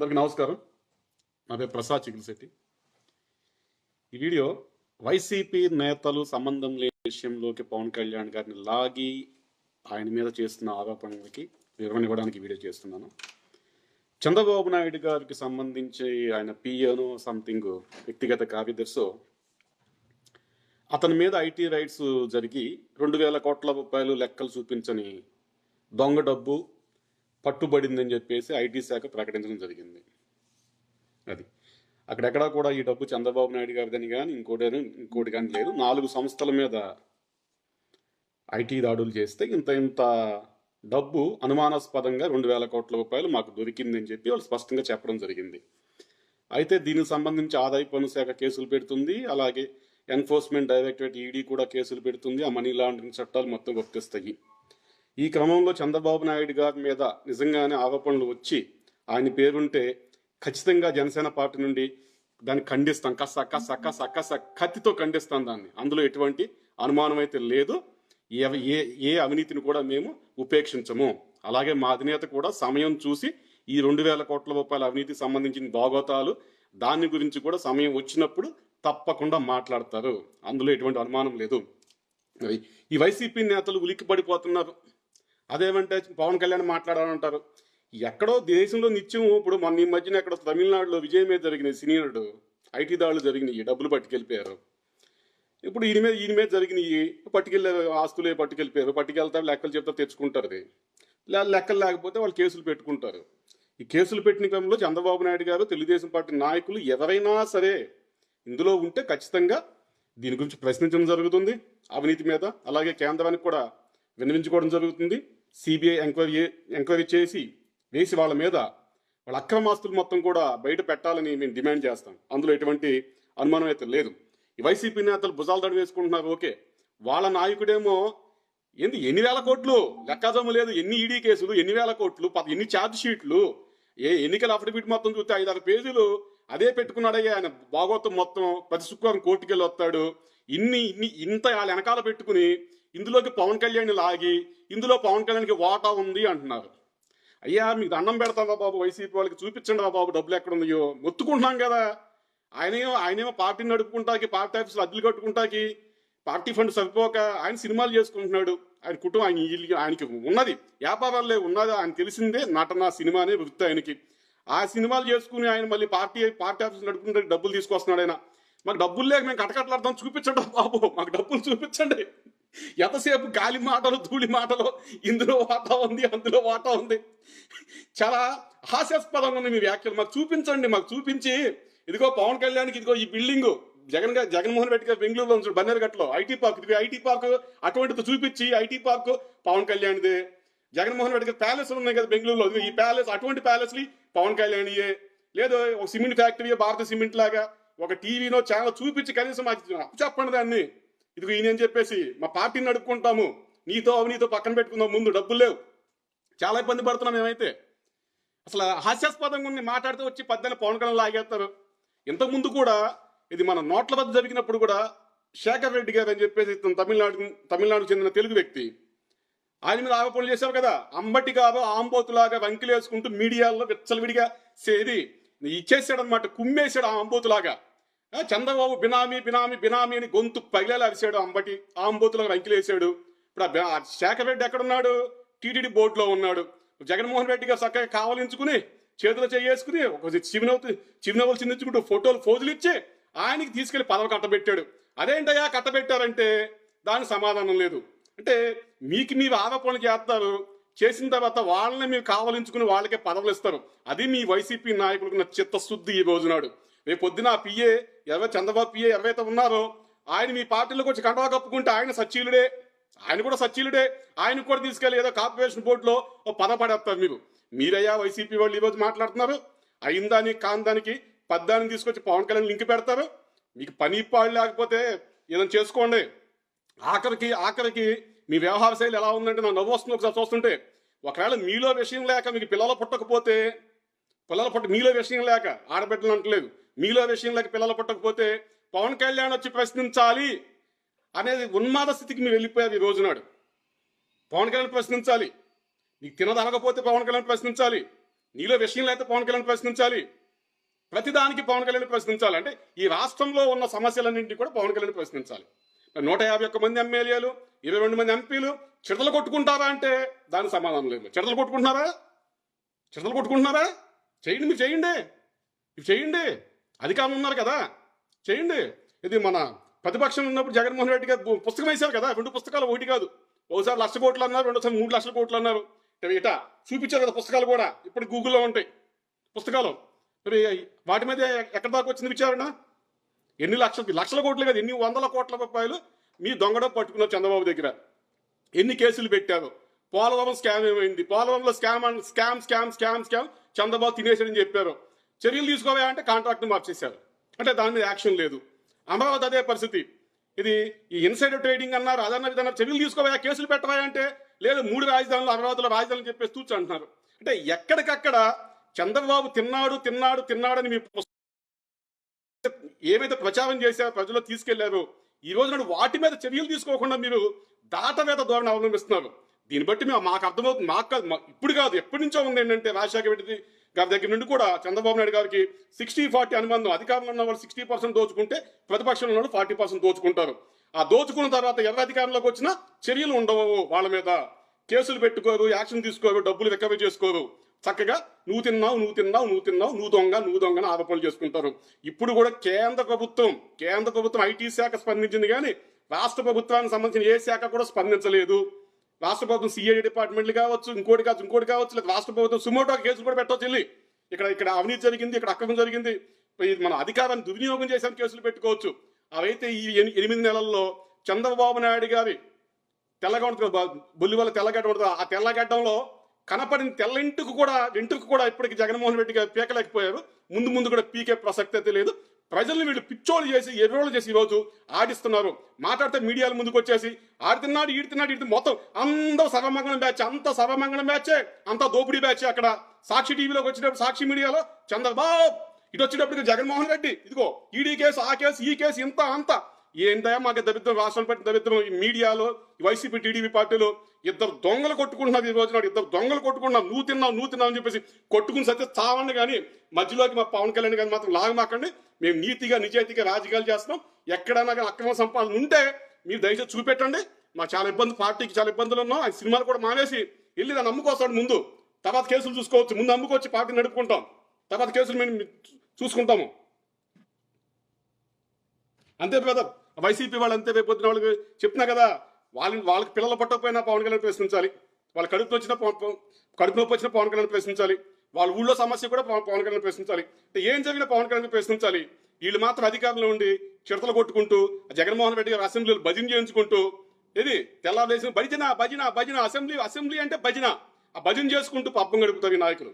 అందరికీ నమస్కారం. నా పేరు ప్రసాద్ చిగులశెట్టి ఈ వీడియో వైసీపీ నేతలు సంబంధం లేని విషయంలోకి పవన్ కళ్యాణ్ గారిని లాగి ఆయన మీద చేస్తున్న ఆరోపణలకి వివరణ ఇవ్వడానికి వీడియో చేస్తున్నాను. చంద్రబాబు నాయుడు గారికి సంబంధించి ఆయన పిఎను సంథింగ్ వ్యక్తిగత కార్యదర్శో అతని మీద ఐటీ రైట్స్ జరిగి రెండు వేల కోట్ల రూపాయలు లెక్కలు చూపించని దొంగ డబ్బు పట్టుబడిందని చెప్పేసి ఐటీ శాఖ ప్రకటించడం జరిగింది. అది. అక్కడెక్కడా కూడా ఈ డబ్బు చంద్రబాబు నాయుడు గారిదని కానీ ఇంకోటి ఇంకోటి కానీ లేదు. నాలుగు సంస్థల మీద ఐటీ దాడులు చేస్తే ఇంత ఇంత డబ్బు అనుమానాస్పదంగా రెండు వేల కోట్ల రూపాయలు మాకు దొరికిందని చెప్పి వాళ్ళు స్పష్టంగా చెప్పడం జరిగింది. అయితే దీనికి సంబంధించి ఆదాయ పన్ను శాఖ కేసులు పెడుతుంది. అలాగే ఎన్ఫోర్స్మెంట్ డైరెక్టరేట్ ఈడీ కూడా కేసులు పెడుతుంది. ఆ మనీ లాండరింగ్ చట్టాలు మొత్తం వర్తిస్తాయి ఈ క్రమంలో చంద్రబాబు నాయుడు గారి మీద నిజంగానే ఆరోపణలు వచ్చి ఆయన పేరుంటే ఖచ్చితంగా జనసేన పార్టీ నుండి దాన్ని ఖండిస్తాం. కస కస కస కస కత్తితో ఖండిస్తాం దాన్ని. అందులో ఎటువంటి అనుమానం అయితే లేదు. ఏ ఏ ఏ అవినీతిని కూడా మేము ఉపేక్షించము. అలాగే మా అధినేత కూడా సమయం చూసి ఈ రెండు వేల కోట్ల రూపాయల అవినీతికి సంబంధించిన భాగోతాలు దాని గురించి కూడా సమయం వచ్చినప్పుడు తప్పకుండా మాట్లాడతారు. అందులో ఎటువంటి అనుమానం లేదు. ఈ వైసీపీ నేతలు ఉలిక్కి పడిపోతున్నారు అదేమంటే పవన్ కళ్యాణ్ మాట్లాడాలంటారు. ఎక్కడో దేశంలో నిత్యం ఇప్పుడు మొన్న ఈ మధ్యన ఎక్కడో తమిళనాడులో విజయం మీద జరిగిన సీనియర్డు ఐటీ దాడులు జరిగినాయి డబ్బులు పట్టుకెళ్ళిపోయారు. ఇప్పుడు ఈయన మీద ఈయన మీద జరిగినాయి పట్టుకెళ్ళే ఆస్తులే పట్టుకెళ్ళిపోయారు. పట్టుకెళ్తారు లెక్కలు చెప్తా తెచ్చుకుంటారు లెక్కలు లేకపోతే వాళ్ళు కేసులు పెట్టుకుంటారు. ఈ కేసులు పెట్టిన క్రమంలో చంద్రబాబు నాయుడు గారు తెలుగుదేశం పార్టీ నాయకులు ఎవరైనా సరే ఇందులో ఉంటే ఖచ్చితంగా దీని గురించి ప్రశ్నించడం జరుగుతుంది. అవినీతి మీద అలాగే కేంద్రానికి కూడా విన్నవించుకోవడం జరుగుతుంది. సిబిఐ ఎంక్వైరీ ఎంక్వైరీ చేసి వేసి వాళ్ళ మీద వాళ్ళ అక్రమాస్తులు మొత్తం కూడా బయట పెట్టాలని మేము డిమాండ్ చేస్తాం. అందులో ఎటువంటి అనుమానం అయితే లేదు. ఈ వైసీపీ నేతలు భుజాలు దడి వేసుకుంటున్నారు ఓకే. వాళ్ళ నాయకుడేమో ఏంది ఎన్ని వేల కోట్లు? లెక్కాజమ్ము లేదు ఎన్ని ఈడీ కేసులు ఎన్ని వేల కోట్లు ఎన్ని ఛార్జ్ షీట్లు? ఏ ఎన్నికల అఫిడవిట్ మొత్తం చూస్తే ఐదారు పేజీలు అదే పెట్టుకున్నాడయ్యా ఆయన భాగోత్వం మొత్తం. ప్రతి శుక్రవారం కోర్టుకెళ్ళి వస్తాడు. ఇన్ని ఇన్ని ఇంత వాళ్ళ వెనకాల పెట్టుకుని ఇందులోకి పవన్ కళ్యాణ్ లాగి ఇందులో పవన్ కళ్యాణ్కి వాటా ఉంది అంటున్నారు. అయ్యా మీకు దండం పెడతావా బాబు? వైసీపీ వాళ్ళకి చూపించండి రా బాబు డబ్బులు ఎక్కడ ఉన్నాయో మొత్తుకుంటున్నాం కదా. ఆయనేమో ఆయనేమో పార్టీని నడుపుకుంటాకి పార్టీ ఆఫీసులు అద్దెలు కట్టుకుంటాకి పార్టీ ఫండ్ సరిపోక ఆయన సినిమాలు చేసుకుంటున్నాడు. ఆయన కుటుంబం ఆయన ఇల్లు- ఆయనకి ఉన్నది. వ్యాపారాలే ఉన్నది. ఆయన తెలిసిందే నటన సినిమానే వృత్తి ఆయనకి. ఆ సినిమాలు చేసుకుని ఆయన మళ్ళీ పార్టీ పార్టీ ఆఫీస్ నడుపుకుంటే డబ్బులు తీసుకొస్తున్నాడు ఆయన. మాకు డబ్బులు లేక మేము కటకట్లాడతాం చూపించండి బాబు. మాకు డబ్బులు చూపించండి. ఎంతసేపు గాలి మాటలు ధూళి మాటలు ఇందులో వాటా ఉంది అందులో వాటా ఉంది? చాలా హాస్యాస్పదంగా ఉంది మీ వ్యాఖ్యలు. మాకు చూపించండి మాకు చూపించి. ఇదిగో పవన్ కళ్యాణ్కి ఇదిగో ఈ బిల్డింగ్. జగన్ గారు జగన్మోహన్ రెడ్డి గారు బెంగళూరులో ఉంచాడు బన్నేరుగట్లో ఐటీ పార్క్ ఇది ఐటీ పార్క్. అటువంటిది చూపించి ఐటీ పార్క్ పవన్ కళ్యాణ్దే. జగన్మోహన్ రెడ్డి గారు ప్యాలెస్ ఉన్నాయి కదా బెంగళూరులో. ఈ ప్యాలెస్ అటువంటి ప్యాలెస్ పవన్ కళ్యాణ్యే. లేదు ఒక సిమెంట్ ఫ్యాక్టరీ భారత సిమెంట్ లాగా ఒక టీవీనో ఛానల్ చూపించి కనీసం చెప్పండి దాన్ని. ఇదిగో ఈయన చెప్పేసి మా పార్టీని నడుపుకుంటాము. నీతో అవినీతో పక్కన పెట్టుకుందాం. ముందు డబ్బులు లేవు. చాలా ఇబ్బంది పడుతున్నాం మేమైతే. అసలు హాస్యాస్పదంగా ఉండి మాట్లాడితే వచ్చి పద్దెన పవన్ కళ్యాణ్ లాగేస్తారు. ఇంతకుముందు కూడా ఇది మన నోట్ల వద్ద జరిగినప్పుడు కూడా శేఖర్ రెడ్డి గారు అని చెప్పేసి ఇతను తమిళనాడు తమిళనాడుకు చెందిన తెలుగు వ్యక్తి. ఆయన మీద ఆరోపణలు చేశారు కదా? అంబటి కాదు ఆంబోతులాగా వంకిలేసుకుంటూ మీడియాలో విచ్చలవిడిగా సేది ఇచ్చేసాడు అనమాట కుమ్మేశాడు ఆ అంబోతులాగా చంద్రబాబు బినామీ బినామీ బినామీ అని గొంతు పగిలేలా అరిశాడు అంబటి. ఆంబోతులకు అంబోతులాగా ఇప్పుడు ఆ శేఖర్ రెడ్డి ఎక్కడున్నాడు? టీటీడీ బోర్డులో ఉన్నాడు. జగన్మోహన్ రెడ్డి గారు చక్కగా కావలించుకుని చేతులు చేసుకుని ఒక చిరునవ్వు చిరునవ్వులు చిందించుకుంటూ ఫోటోలు ఫోజులు ఇచ్చి ఆయనకి తీసుకెళ్ళి పదవి కట్టబెట్టాడు. అదేంటయ్యా కట్టబెట్టారంటే దానికి సమాధానం లేదు. అంటే మీకు మీరు ఆరోపణలు చేస్తారు. చేసిన తర్వాత వాళ్ళని మీరు కావలించుకుని వాళ్ళకే పదవులు ఇస్తారు అది మీ వైసీపీ నాయకులకు చిత్తశుద్ధి ఈ రోజునాడు. రేపు పొద్దున ఆ పిఏ ఎవరైతే చంద్రబాబు పిఏ ఎవరైతే ఉన్నారో ఆయన మీ పార్టీలోకి వచ్చి కండవా కప్పుకుంటే ఆయన సచ్చీలుడే ఆయన కూడా సచ్చీలుడే ఆయన కూడా తీసుకెళ్ళి ఏదో కార్పొరేషన్ బోర్డులో ఓ పద పడేస్తారు మీరు. మీరయ్యా వైసీపీ వాళ్ళు ఈరోజు మాట్లాడుతున్నారు. అయిందానికి కాందానికి పద్దాన్ని తీసుకొచ్చి పవన్ కళ్యాణ్ లింక్ పెడతారు. మీకు పని పాడు లేకపోతే ఏదైనా చేసుకోండి. ఆఖరికి ఆఖరికి మీ వ్యవహార శైలి ఎలా ఉందంటే నాకు నవ్వు వస్తుంది ఒకసారి చూస్తుంటే. ఒకవేళ మీలో విషయం లేక మీకు పిల్లలు పుట్టకపోతే పిల్లల పుట్ట మీలో విషయం లేక ఆడబిడ్డలు అంటలేదు. మీలో విషయంలోకి పిల్లలు పుట్టకపోతే పవన్ కళ్యాణ్ వచ్చి ప్రశ్నించాలి అనేది ఉన్మాద స్థితికి మీరు వెళ్ళిపోయారు ఈ రోజునాడు పవన్ కళ్యాణ్ ప్రశ్నించాలి. నీకు తినదనకపోతే పవన్ కళ్యాణ్ ప్రశ్నించాలి. నీలో విషయం లేకపోతే పవన్ కళ్యాణ్ ప్రశ్నించాలి. ప్రతిదానికి పవన్ కళ్యాణ్ ప్రశ్నించాలి. అంటే ఈ రాష్ట్రంలో ఉన్న సమస్యలన్నింటినీ కూడా పవన్ కళ్యాణ్ ప్రశ్నించాలి. నూట యాభై ఒక్క మంది ఎమ్మెల్యేలు ఇరవై రెండు మంది ఎంపీలు చిడతలు కొట్టుకుంటారా అంటే దానికి సమాధానం లేదు. చిడతలు కొట్టుకుంటున్నారా? చిడతలు కొట్టుకుంటున్నారా? చేయండి మీరు చేయండి. ఇవి చేయండి. అధికారులు ఉన్నారు కదా. చేయండి. ఇది మన ప్రతిపక్షం ఉన్నప్పుడు జగన్మోహన్ రెడ్డి గారు పుస్తకం వేశారు కదా. రెండు పుస్తకాలు ఒకటి కాదు. ఒకసారి లక్ష కోట్లు అన్నారు రెండోసారి మూడు లక్షల కోట్లు అన్నారు. ఇట- చూపించారు కదా పుస్తకాలు కూడా. ఇప్పుడు గూగుల్లో ఉంటాయి పుస్తకాలు. మరి వాటి మీద ఎక్కడ దాకా వచ్చింది విచారణ? ఎన్ని లక్షల లక్షల కోట్లు కాదు. ఎన్ని వందల కోట్ల రూపాయలు మీ దొంగడం పట్టుకున్నారు చంద్రబాబు దగ్గర. ఎన్ని కేసులు పెట్టారు? పోలవరం స్కామ్ ఏమైంది? పోలవరంలో scam and scam scam scam scam Chandrababu తినేసాడని చెప్పారు. చర్యలు తీసుకోవా అంటే కాంట్రాక్ట్ మార్చేశారు అంటే దాని మీద యాక్షన్ లేదు. అమరావతి అదే పరిస్థితి. ఇది ఈ ఇన్సైడర్ ట్రేడింగ్ అన్నారు అదన్న విధంగా చర్యలు తీసుకోవా కేసులు పెట్టవా అంటే లేదు మూడు రాజధానులు అమరావతిలో రాజధానులు చెప్పేసి తూచు అంటున్నారు అంటే ఎక్కడికక్కడ చంద్రబాబు తిన్నాడు తిన్నాడు తిన్నాడని మీ ఏమైతే ప్రచారం చేశారో ప్రజల్లో తీసుకెళ్ళారో ఈ రోజు నాడు వాటి మీద చర్యలు తీసుకోకుండా మీరు దాటవేత ధోరణి అవలంబిస్తున్నారు. దీన్ని బట్టి మేము మాకు అర్థమవుతుంది. మాకు కాదు మా- ఇప్పుడు కాదు ఎప్పటి నుంచో ఉంది ఏంటంటే రాజశేఖర రెడ్డి గారి దగ్గర నుండి కూడా చంద్రబాబు నాయుడు గారికి సిక్స్టీ ఫార్టీ అనుబంధం అధికారంలో ఉన్న వాళ్ళు సిక్స్టీ పర్సెంట్ దోచుకుంటే ప్రతిపక్షంలో ఉన్న వాళ్ళు ఫార్టీ పర్సెంట్ దోచుకుంటారు. ఆ దోచుకున్న తర్వాత ఎవరి అధికారంలోకి వచ్చినా చర్యలు ఉండవు వాళ్ళ మీద. కేసులు పెట్టుకోరు యాక్షన్ తీసుకోరు డబ్బులు రికవరీ చేసుకోరు. చక్కగా నువ్వు తిన్నావు నువ్వు తిన్నావు నువ్వు తిన్నావు నువ్వు దొంగ నువ్వు దొంగని ఆరోపణలు చేసుకుంటారు. ఇప్పుడు కూడా కేంద్ర ప్రభుత్వం కేంద్ర ప్రభుత్వం ఐటీ శాఖ స్పందించింది కానీ రాష్ట్ర ప్రభుత్వానికి సంబంధించిన ఏ శాఖ కూడా స్పందించలేదు. రాష్ట్ర ప్రభుత్వం సిఐడి డిపార్ట్మెంట్లు కావచ్చు ఇంకోటి కావచ్చు ఇంకోటి కావచ్చు లేదా రాష్ట్ర ప్రభుత్వం సుమోటో కేసులు కూడా పెట్టవచ్చు వెళ్ళి. ఇక్కడ ఇక్కడ అవినీతి జరిగింది ఇక్కడ అక్రమం జరిగింది. ఇది మన అధికారాన్ని దుర్వినియోగం చేసిన కేసులు పెట్టుకోవచ్చు. అవైతే ఈ ఎనిమిది నెలల్లో చంద్రబాబు నాయుడు గారి తెల్లగా ఉంటుంది బొల్లి వల్ల తెల్లగడ్డ ఉంటుంది ఆ తెల్లగడ్డంలో కనపడిన తెల్ల కూడా ఇంటికి కూడా ఇప్పటికి జగన్మోహన్ రెడ్డి గారు పీకలేకపోయారు. ముందు ముందు కూడా పీకే ప్రసక్తి అయితే లేదు. ప్రజల్ని వీళ్ళు పిచ్చోళ్ళు చేసి ఎర్రోళ్ళు చేసి ఈరోజు ఆడిస్తున్నారు. మాట్లాడితే మీడియాల ముందుకు వచ్చేసి ఆడుతున్నాడు ఈడుతున్నాడు ఈడుతున్నాడు మొత్తం అందరూ సర్వమంగళం బ్యాచ్ అంత సర్వమంగళం బ్యాచే అంత దోపిడీ బ్యాచ్ అక్కడ. సాక్షి టీవీలోకి వచ్చినప్పుడు సాక్షి మీడియాలో చంద్రబాబు. ఇటు వచ్చేటప్పటికి జగన్మోహన్ రెడ్డి. ఇదిగో ఈడీ కేసు ఆ కేసు ఈ కేసు ఇంత అంత. ఏంటయ్యా మాకు దరిద్రం రాష్ట్రం పెట్టిన దరిద్రం ఈ మీడియాలో వైసీపీ టీడీపీ పార్టీలో ఇద్దరు దొంగలు కొట్టుకుంటున్నారు ఈ రోజు నాడు ఇద్దరు దొంగలు కొట్టుకుంటున్నారు. నువ్వు తిన్నావు నువ్వు తిన్నావు అని చెప్పేసి కొట్టుకుని సత్య చావండి కానీ మధ్యలోకి మా పవన్ కళ్యాణ్ గారిని మాత్రం లాగమాకండి. మేము నీతిగా నిజాయితీగా రాజకీయాలు చేస్తున్నాం. ఎక్కడైనా కానీ అక్రమ సంపాదన ఉంటే మీరు దయచేసి చూపెట్టండి. మా చాలా ఇబ్బంది పార్టీకి చాలా ఇబ్బందులు ఉన్నాం. ఆయన సినిమాలు కూడా మానేసి వెళ్ళి దాన్ని అమ్ముకొస్తాడు ముందు. తర్వాత కేసులు చూసుకోవచ్చు. ముందు అమ్ముకొచ్చి పార్టీ నడుపుకుంటాం. తర్వాత కేసులు మేము చూసుకుంటాము. అంతే బ్రదర్. వైసీపీ వాళ్ళు అంతే రేపు పొద్దున వాళ్ళకి చెప్పినా కదా వాళ్ళని వాళ్ళకి పిల్లలు పట్టకపోయినా పవన్ కళ్యాణ్ ప్రశ్నించాలి. వాళ్ళ కడుపు వచ్చిన పవన్ కడుపు నొప్పి వచ్చిన పవన్ కళ్యాణ్ ప్రశ్నించాలి. వాళ్ళ ఊళ్ళో సమస్య కూడా పవన్ కళ్యాణ్ ప్రశ్నించాలి. అంటే ఏం జరిగినా పవన్ కళ్యాణ్ ప్రశ్నించాలి. వీళ్ళు మాత్రం అధికారంలో ఉండి చిడతలు కొట్టుకుంటూ జగన్మోహన్ రెడ్డి గారు అసెంబ్లీలో భజన చేయించుకుంటూ ఇది తెల్లవారులేసిన భజన భజన భజన అసెంబ్లీ అసెంబ్లీ అంటే భజన. ఆ భజన చేసుకుంటూ పబ్బం గడుపుతారు ఈ నాయకులు.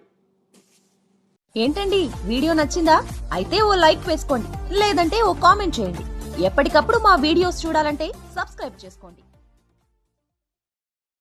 ఏంటండి? వీడియో నచ్చిందా? అయితే ఓ లైక్ వేసుకోండి. లేదంటే ఓ కామెంట్ చేయండి. ఎప్పటికప్పుడు మా వీడియోస్ చూడాలంటే సబ్స్క్రైబ్ చేసుకోండి.